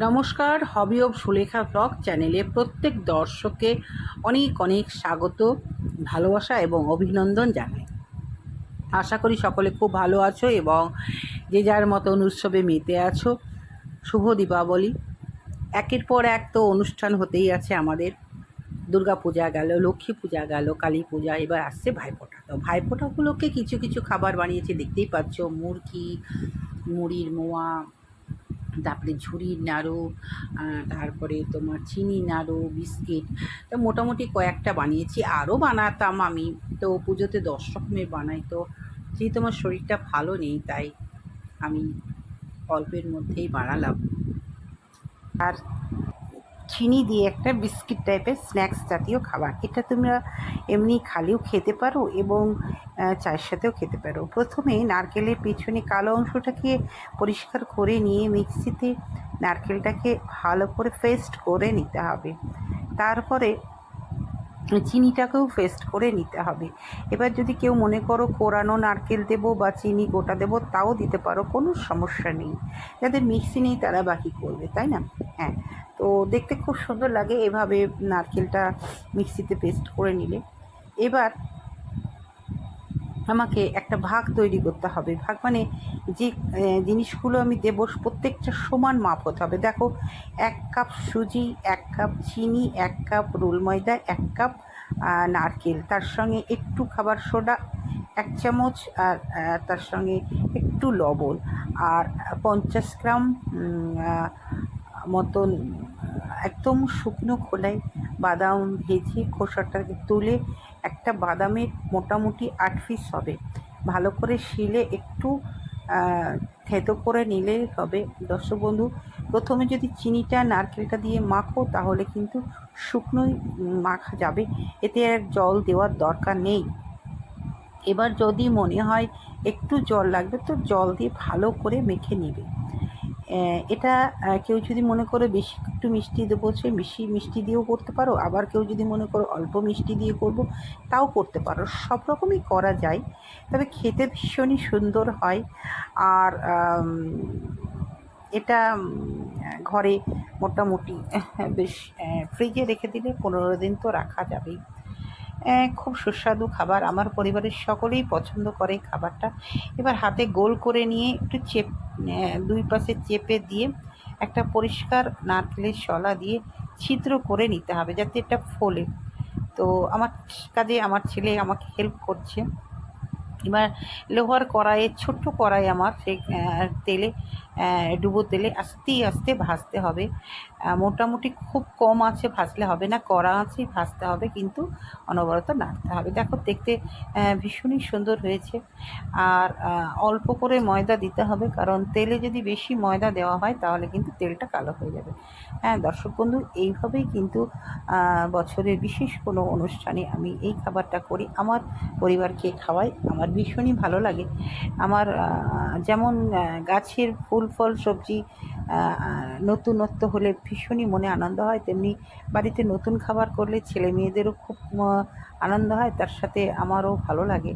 নমস্কার, হবি of Sulekha blog চ্যানেলে প্রত্যেক দর্শককে অনেক অনেক স্বাগত, ভালোবাসা এবং অভিনন্দন জানাই। আশা করি সকলে খুব ভালো আছো এবং যে যার মতন উৎসবে মেতে আছো, শুভ দীপাবলি। একের পর এক তো অনুষ্ঠান হতেই আছে আমাদের। দুর্গা পূজা গেল, লক্ষ্মী পূজা গেল, কালী পূজা, এবার আসছে ভাইফোঁটা। তো ভাইফোঁটাগুলোকে কিছু কিছু খাবার বানিয়েছে, দেখতেই পাচ্ছ, মুরগি, মুড়ির মোয়া তারপরে ঝুড়ির নাড়ু তারপরে তোমার চিনি নাড়ু, বিস্কিট। তো মোটামুটি কয়েকটা বানিয়েছি। আরও বানাতাম আমি। তো পুজোতে দশ রকমের বানাই। তো যেহেতু আমার শরীরটা ভালো নেই, তাই আমি অল্পের মধ্যেই বানালাম। আর চিনি দিয়ে একটা বিস্কিট টাইপের স্ন্যাক্স জাতীয় খাবার। এটা তোমরা এমনি খালিও খেতে পারো এবং চায়ের সাথেও খেতে পারো। প্রথমে নারকেলের পেছনে কালো অংশটাকে পরিষ্কার করে নিয়ে মিক্সিতে নারকেলটাকে ভালো করে পেস্ট করে নিতে হবে। তারপরে চিনিটাকেও পেস্ট করে নিতে হবে। এবার যদি কেউ মনে করো কোরানো নারকেল দেবো বা চিনি গোটা দেবো, তাও দিতে পারো, কোনো সমস্যা নেই। যাদের মিক্সি নেই তারা বাকি করবে, তাই না? হ্যাঁ। তো দেখতে খুব সুন্দর লাগে এভাবে নারকেলটা মিক্সিতে পেস্ট করে নিলে। এবার আমাকে একটা ভাগ তৈরি করতে হবে। ভাগ মানে যে জিনিসগুলো আমি দেবো প্রত্যেকটা সমান মাপ হতে হবে। দেখো, এক কাপ সুজি, এক কাপ চিনি, এক কাপ রোল ময়দা, এক কাপ নারকেল। তার সঙ্গে একটু খাবার সোডা, এক চামচ, আর তার সঙ্গে একটু লবণ। আর পঞ্চাশ গ্রাম মতন একদম শুকনো খোলায় বাদাম ভেজে খোসাটাকে তুলে একটা বাদামের মোটামুটি আট পিস হবে। ভালো করে শিলে একটু থেতো করে নিলেই হবে। দর্শক বন্ধু, প্রথমে যদি চিনিটা, নারকেলটা দিয়ে মাখো, তাহলে কিন্তু শুকনোই মাখা যাবে। এতে আর জল দেওয়ার দরকার নেই। এবার যদি মনে হয় একটু জল লাগবে, তো জল দিয়ে ভালো করে মেখে নেবে। এটা কেউ যদি মনে করে বেশি একটু মিষ্টি দেবো সে বেশি মিষ্টি দিয়েও করতে পারো, আবার কেউ যদি মনে করো অল্প মিষ্টি দিয়ে করব, তাও করতে পারো। সব রকমই করা যায়, তবে খেতে ভীষণই সুন্দর হয়। আর এটা ঘরে মোটামুটি, বেশ ফ্রিজে রেখে দিলে পনেরো দিন তো রাখা যাবেই। খুব সুস্বাদু খাবার। আমার পরিবারের সকলেই পছন্দ করে খাবারটা। এবার হাতে গোল করে নিয়ে একটু চেপ দুই পাশে চেপে দিয়ে একটা পরিষ্কার নারকেলের শলা দিয়ে ছিদ্র করে নিতে হবে যাতে এটা ফোলে। তো আমার কাজে আমার ছেলে আমাকে হেল্প করছে। এবার লোহার কড়াইয়ে, ছোট্ট কড়াই আমার, সেই তেলে ডুবো তেলে আস্তে আস্তে ভাজতে হবে। মোটামুটি খুব কম আছে, ভাজলে হবে না, কড়া আছে ভাজতে হবে, কিন্তু অনবরত নাড়তে হবে। দেখো, দেখতে ভীষণই সুন্দর হয়েছে। আর অল্প করে ময়দা দিতে হবে, কারণ তেলে যদি বেশি ময়দা দেওয়া হয়, তাহলে কিন্তু তেলটা কালো হয়ে যাবে। হ্যাঁ দর্শক বন্ধু, এইভাবেই কিন্তু বছরের বিশেষ কোনো অনুষ্ঠানে আমি এই খাবারটা করি। আমার পরিবারকে খাওয়াই, আমার ভীষণই ভালো লাগে। আমার যেমন গাছের ফুল, ফল, সবজি নতুনত্ব হলে ভীষণই মনে আনন্দ হয়। তেমনি বাড়িতে নতুন খাবার করলে ছেলে মেয়েদেরও খুব আনন্দ হয়, তার সাথে আমারও ভালো লাগে।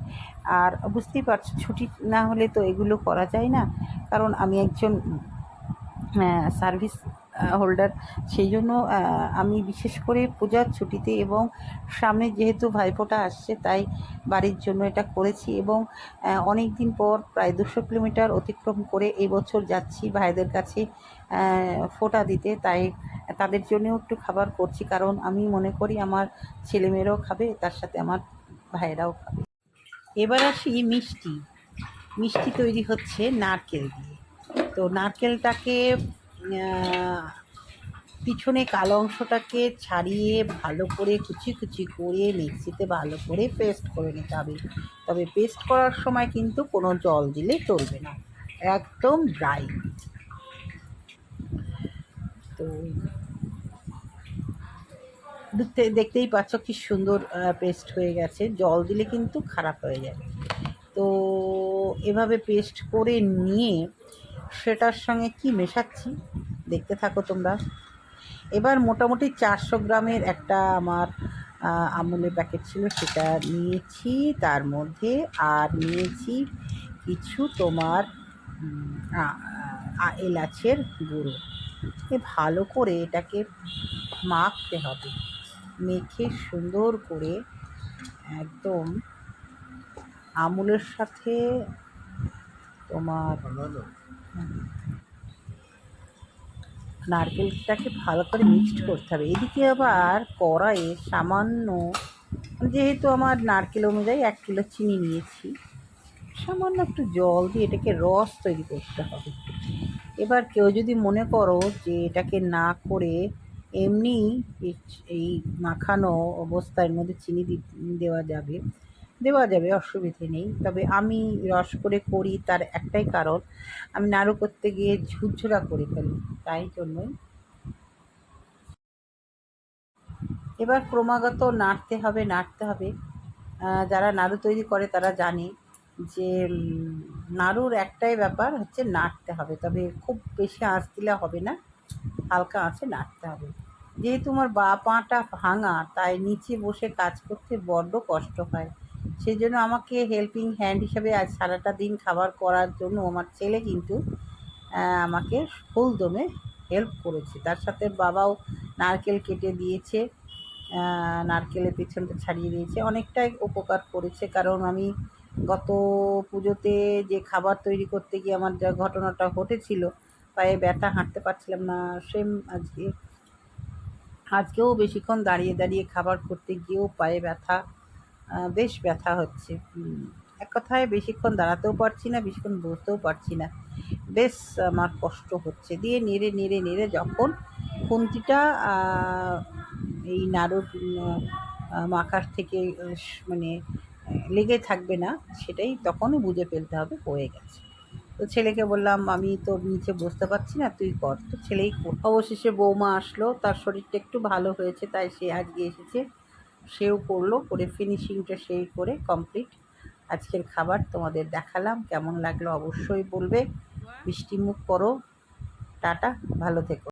আর বুঝতেই পারছ, ছুটি না হলে তো এগুলো করা যায় না। কারণ আমি একজন সার্ভিস হোল্ডার সেই জন্য আমি বিশেষ করে পূজার ছুটিতে এবং সামনে যেহেতু ভাইফোঁটা আসছে, তাই বাড়ির জন্য এটা করেছি এবং অনেক দিন পর প্রায় দুশো কিলোমিটার অতিক্রম করে এবছর যাচ্ছি ভাইদের কাছে ফোঁটা দিতে। তাই তাদের জন্যও একটু খাবার করছি, কারণ আমি মনে করি আমার ছেলেমেয়েরাও খাবে, তার সাথে আমার ভাইয়েরাও খাবে। এবার আসি মিষ্টি। মিষ্টি তৈরি হচ্ছে নারকেল দিয়ে। তো নারকেলটাকে পিছনে কালো অংশটাকে ছাড়িয়ে ভালো করে কুচি কুচি করে মিক্সিতে ভালো করে পেস্ট করে নিতে হবে। তবে পেস্ট করার সময় কিন্তু কোনো জল দিলে চলবে না। একদম ড্রাই। তো দেখতে, দেখতেই পাচ্ছ কি সুন্দর পেস্ট হয়ে গেছে। জল দিলে কিন্তু খারাপ হয়ে যাবে। তো এভাবে পেস্ট করে নিয়ে সেটার সঙ্গে কি মেশাচ্ছি? দেখতে থাকো তোমরা। এবার মোটামুটি চারশো গ্রামের একটা আমার আমুলের প্যাকেট ছিল, সেটা নিয়েছি। তার মধ্যে আর নিয়েছি কিছু তোমার এলাচের গুঁড়ো। এ, ভালো করে এটাকে মাখতে হবে। মেখে সুন্দর করে একদম আমুলের সাথে তোমার নারকেলটাকে ভালো করে মিক্সড করতে হবে। এদিকে আবার কড়াইয়ে সামান্য যেহেতু আমার নারকেল অনুযায়ী এক কিলো চিনি নিয়েছি, সামান্য একটু জল দিয়ে এটাকে রস তৈরি করতে হবে। এবার কেউ যদি মনে করো যে এটাকে না করে এমনি এই- মাখানো অবস্থার মধ্যে চিনি দেওয়া যাবে দেওয়া যাবে, অসুবিধে নেই। তবে আমি রস করে করি, তার একটাই কারণ, আমি নাড়ু করতে গিয়ে ঝুরঝুরা করে ফেলি, তাই জন্যই। এবার ক্রমাগত নাড়তে হবে নাড়তে হবে। যারা নাড়ু তৈরি করে তারা জানে যে নাড়ুর একটাই ব্যাপার হচ্ছে নাড়তে হবে। তবে খুব বেশি আঁচ দিলে হবে না, হালকা আঁচে নাড়তে হবে। যেহেতু আমার বা পাটা ভাঙা, তাই নিচে বসে কাজ করতে বড্ড কষ্ট হয়। সেই জন্য আমাকে হেল্পিং হ্যান্ড হিসেবে আজ সারাটা দিন খাবার করার জন্য আমার ছেলে কিন্তু আমাকে ফুল দমে হেল্প করেছে। তার সাথে বাবাও নারকেল কেটে দিয়েছে নারকেলের পেছনটা ছাড়িয়ে দিয়েছে। অনেকটাই উপকার করেছে কারণ আমি গত পুজোতে যে খাবার তৈরি করতে গিয়ে আমার যা ঘটনাটা ঘটেছিল, পায়ে ব্যথা, হাঁটতে পারছিলাম না, সেম আজকে, আজকেও বেশিক্ষণ দাঁড়িয়ে দাঁড়িয়ে খাবার করতে গিয়েও পায়ে ব্যথা বেশ ব্যথা হচ্ছে। এক কথায় বেশিক্ষণ দাঁড়াতেও পারছি না বেশিক্ষণ বসতেও পারছি না। বেশ আমার কষ্ট হচ্ছে। দিয়ে নেড়ে নেড়ে নেড়ে যখন খুন্তিটা এই উম, মাখার থেকে মানে লেগে থাকবে না সেটাই তখনই বুঝে ফেলতে হবে হয়ে গেছে। তো ছেলেকে বললাম আমি তো নিচে বসতে পারছি না তুই কর। তো ছেলেই অবশেষে বৌমা আসলো তার শরীরটা একটু ভালো হয়েছে তাই সে আজকে এসেছে। সেও করল, করে ফিনিশিংটা সেই করে কমপ্লিট আজকের খাবার তোমাদের দেখালাম, কেমন লাগল অবশ্যই বলবে। মিষ্টি মুখ করো। টাটা, ভালো থেকো।